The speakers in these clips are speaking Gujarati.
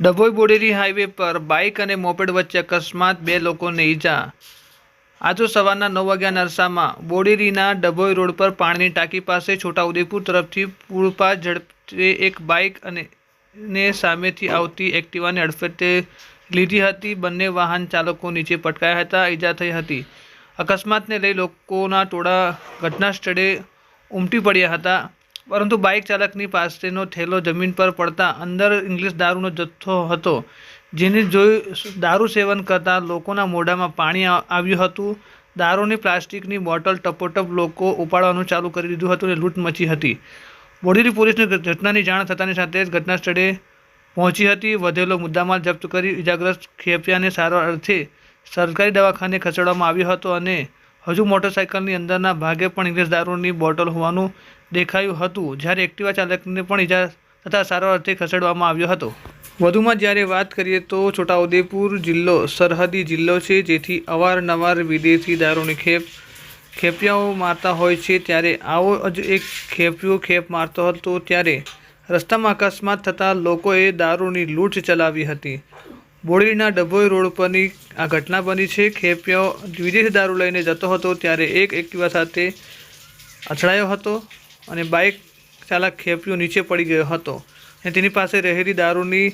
ડભોઈ બોડેરી હાઈવે પર બાઇક અને મોપેડ વચ્ચે અકસ્માત, બે લોકોને ઈજા. આજે સવારના નવ વાગ્યા નરસામાં બોડેરીના ડભોઈ રોડ પર પાણીની ટાંકી પાસે છોટાઉદેપુર તરફથી પૂરપા ઝડપે એક બાઇક અને ને સામેથી આવતી એક્ટિવાને અડફેટે લીધી હતી. બંને વાહન ચાલકો નીચે પટકાયા હતા, ઈજા થઈ હતી. અકસ્માતને લઈ લોકોના ટોળા ઘટના સ્થળે ઉમટી પડ્યા હતા. પરંતુ બાઇક ચાલકની પાસેનો થેલો જમીન પર પડતા અંદર ઇંગ્લિશ દારૂનો જથ્થો હતો, જેને જોઈ દારૂ સેવન કરતા લોકોના મોઢામાં પાણી આવ્યું હતું. દારૂની પ્લાસ્ટિકની બોટલ ટપોટપ લોકો ઉપાડવાનું ચાલુ કરી દીધું હતું અને લૂંટ મચી હતી. બોડેલી પોલીસને ઘટનાની જાણ થતાની સાથે જ ઘટના સ્થળે પહોંચી હતી. વધેલો મુદ્દામાલ જપ્ત કરી ઇજાગ્રસ્ત ખેપિયાને સારવાર અર્થે સરકારી દવાખાને ખસેડવામાં આવ્યો હતો અને હજુ મોટરસાઇકલની અંદરના ભાગે પણ ઇંગ્લિશ દારૂની બોટલ હોવાનું દેખાયું હતું, જ્યારે એક્ટિવા ચાલકને પણ ઈજા તથા સારવાર અર્થે ખસેડવામાં આવ્યો હતો. વધુમાં જ્યારે વાત કરીએ તો છોટાઉદેપુર જિલ્લો, સરહદી જિલ્લો છે, જેથી અવારનવાર વિદેશી દારૂની ખેપ, ખેપિયાઓ મારતા હોય છે. ત્યારે આવો જ એક ખેપિયો ખેપ મારતો હતો, ત્યારે રસ્તામાં અકસ્માત થતાં લોકોએ દારૂની લૂંટ ચલાવી હતી. બોડેલીના ડભોઈ રોડ પરની આ ઘટના બની છે. ખેપિયો વિદેશી દારૂ લઈને જતો હતો ત્યારે એક એક્ટિવા સાથે અથડાયો હતો અને બાઇક ચાલક ખેપિયો નીચે પડી ગયો હતો અને તેની પાસે રહેલી દારૂની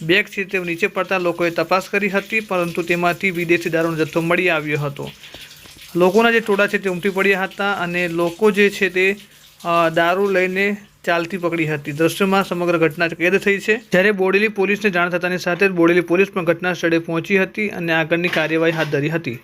બેગ છે તે નીચે પડતા લોકોએ તપાસ કરી હતી, પરંતુ તેમાંથી વિદેશી દારૂનો જથ્થો મળી આવ્યો હતો. લોકોના જે ટોળા છે તે ઉમટી પડ્યા હતા અને લોકો જે છે તે દારૂ લઈને ચાલતી પકડી હતી. દ્રશ્યમાં સમગ્ર ઘટના કેદ થઈ છે. જ્યારે બોડેલી પોલીસને જાણ થતાની સાથે જ બોડેલી પોલીસ પણ ઘટના સ્થળે પહોંચી હતી અને આગળની કાર્યવાહી હાથ ધરી હતી.